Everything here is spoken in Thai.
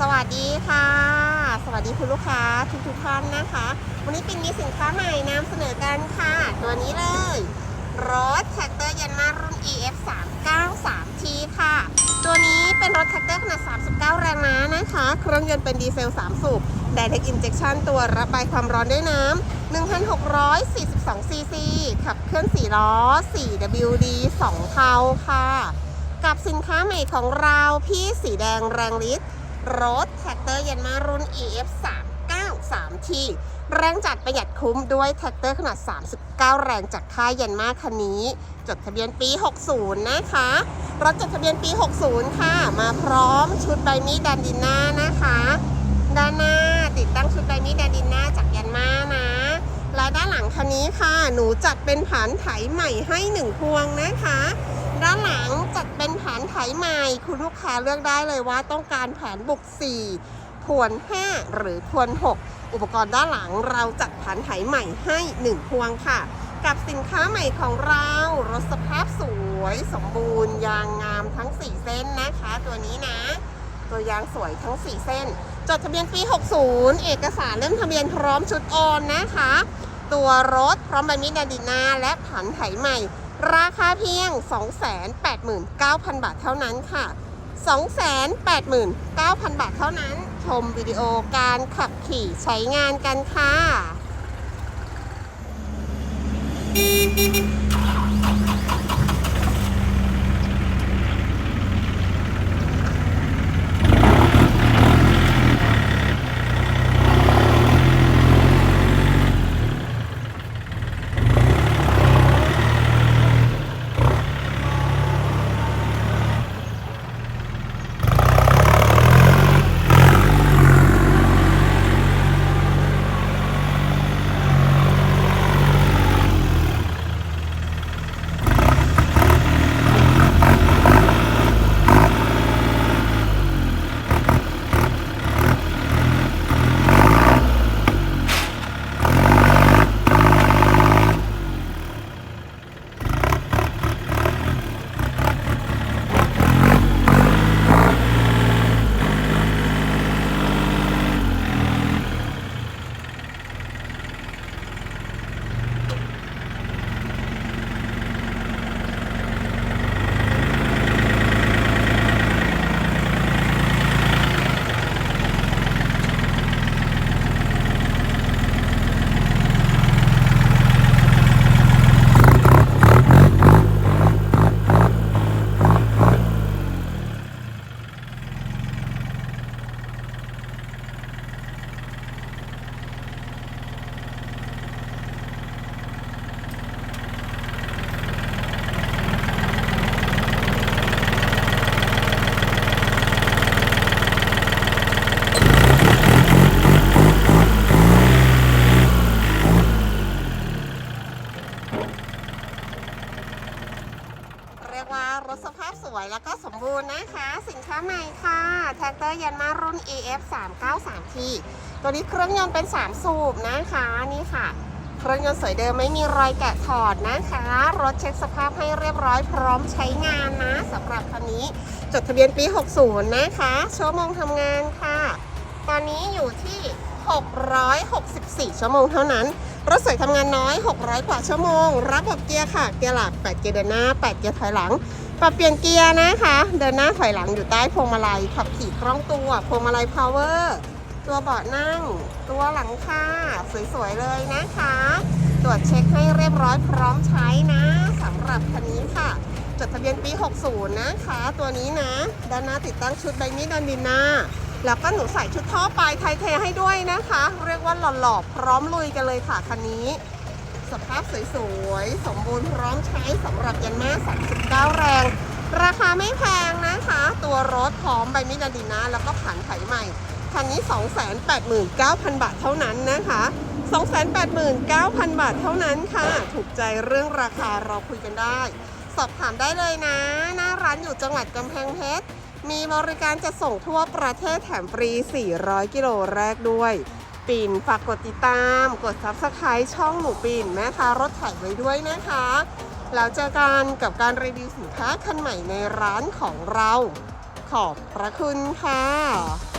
สวัสดีค่ะ สวัสดีคุณลูกค้าทุกทุกท่านนะคะ วันนี้เป็นมีสินค้าใหม่นำเสนอกันค่ะ ตัวนี้เลย รถแท็กเตอร์ยันมารุ่น EF 3 9 3 T ค่ะ ตัวนี้เป็นรถแท็กเตอร์ขนาด 39 แรงม้านะคะ เครื่องยนต์เป็นดีเซล 3 สูบไดเทคอินเจคชั่นตัวระบายความร้อนด้วยน้ำ1,642 ซีซี ขับเคลื่อน 4 ล้อ 4WD 2เทาค่ะ กับสินค้าใหม่ของเราพี่สีแดงแรงฤทธิ์ รถแท็กเตอร์เยนมารุ่น EF 3 9 3 T แรงจัดประหยัดคุ้มด้วยแท็กเตอร์ขนาด 39 แรงจากค่ายเยนมาคันนี้ จดทะเบียนปี 60 นะคะ รถจดทะเบียนปี 60 ค่ะ มาพร้อมชุดใบมีดดันดินหน้านะคะ ด้านหน้าติดตั้งชุดใบมีดดันดินหน้าจากเยนมานะ และด้านหลังคันนี้ค่ะ หนูจัดเป็นผานไถใหม่ให้หนึ่งพวงนะคะ ด้านหลังจัดเป็นแผนไถใหม่ คุณลูกค้าเลือกได้เลยว่าต้องการแผนบุก4พวน5หรือพวน6 อุปกรณ์ด้านหลังเราจัดแผนไถใหม่ให้1พวงค่ะ กับสินค้าใหม่ของเรารถสภาพสวยสมบูรณ์ ยางงามทั้ง 4 เส้นนะคะ ตัวนี้นะ ตัวยางสวยทั้ง 4 เส้นจดทะเบียนปี 60 เอกสารเล่มทะเบียนพร้อมชุดโอนนะคะ ตัวรถพร้อมใบมีดาดินาและผันไถใหม่ ราคาเพียง 289,000 บาทเท่านั้นค่ะ 289,000 บาทเท่านั้น ชมวิดีโอการขับขี่ใช้งานกันค่ะ วยแล้วก็สมบูรณ์นะคะ สินค้าใหม่ค่ะแท็กเตอร์ยันมารุ่น EF 3 9 3 T ตัวนี้เครื่องยนต์เป็น 3 สูบนะคะนี่ค่ะ เครื่องยนต์สวยเดิมไม่มีรอยแกะถอดนะคะ รถเช็คสภาพให้เรียบร้อยพร้อมใช้งานนะสำหรับคันนี้จดทะเบียนปี 60 นะคะชั่วโมงทำงานค่ะ ตอนนี้อยู่ที่ 664 ชั่วโมงเท่านั้นรถสวยทำงานน้อย 600 กว่าชั่วโมง รับแบบเกียร์ค่ะ เกียร์หลัก 8 เกียร์เดินหน้า 8 เกียร์ถอยหลัง ปรับเปลี่ยนเกียร์นะคะ เดินหน้าถอยหลังอยู่ใต้พวงมาลัยขับขี่คล่องตัวพวงมาลัยพาวเวอร์ตัวเบาะนั่ง ตัวหลังคาสวยๆเลยนะคะ ตรวจเช็คให้เรียบร้อยพร้อมใช้นะสำหรับคันนี้ค่ะจดทะเบียนปี 60 นะคะ ตัวนี้นะด้านหน้าติดตั้งชุดใบมีดดันดินหน้าแล้วก็หนูใส่ชุดท่อปลายไทยเทให้ด้วยนะคะ เรียกว่าหล่อๆพร้อมลุยกันเลยค่ะคันนี้ สภาพสวยๆ สมบูรณ์พร้อมใช้สำหรับยันมา39 แรง ราคาไม่แพงนะคะ ตัวรถพร้อมใบมีดดันดินหน้าแล้วก็ผันไถใหม่ คันนี้ 289,000 บาทเท่านั้นนะคะ289,000 บาทเท่านั้นค่ะ ถูกใจเรื่องราคาเราคุยกันได้ สอบถามได้เลยนะ หน้าร้านอยู่จังหวัดกำแพงเพชร มีบริการจะส่งทั่วประเทศแถมฟรี 400 กิโลแรกด้วย ปิ่น ฝากกดติดตาม กด Subscribe ช่องหนูปิ่นแม่ค้ารถไถไว้ด้วยนะคะ แล้วเจอกันกับการรีวิวสินค้าคันใหม่ในร้านของเรา ขอบพระคุณค่ะ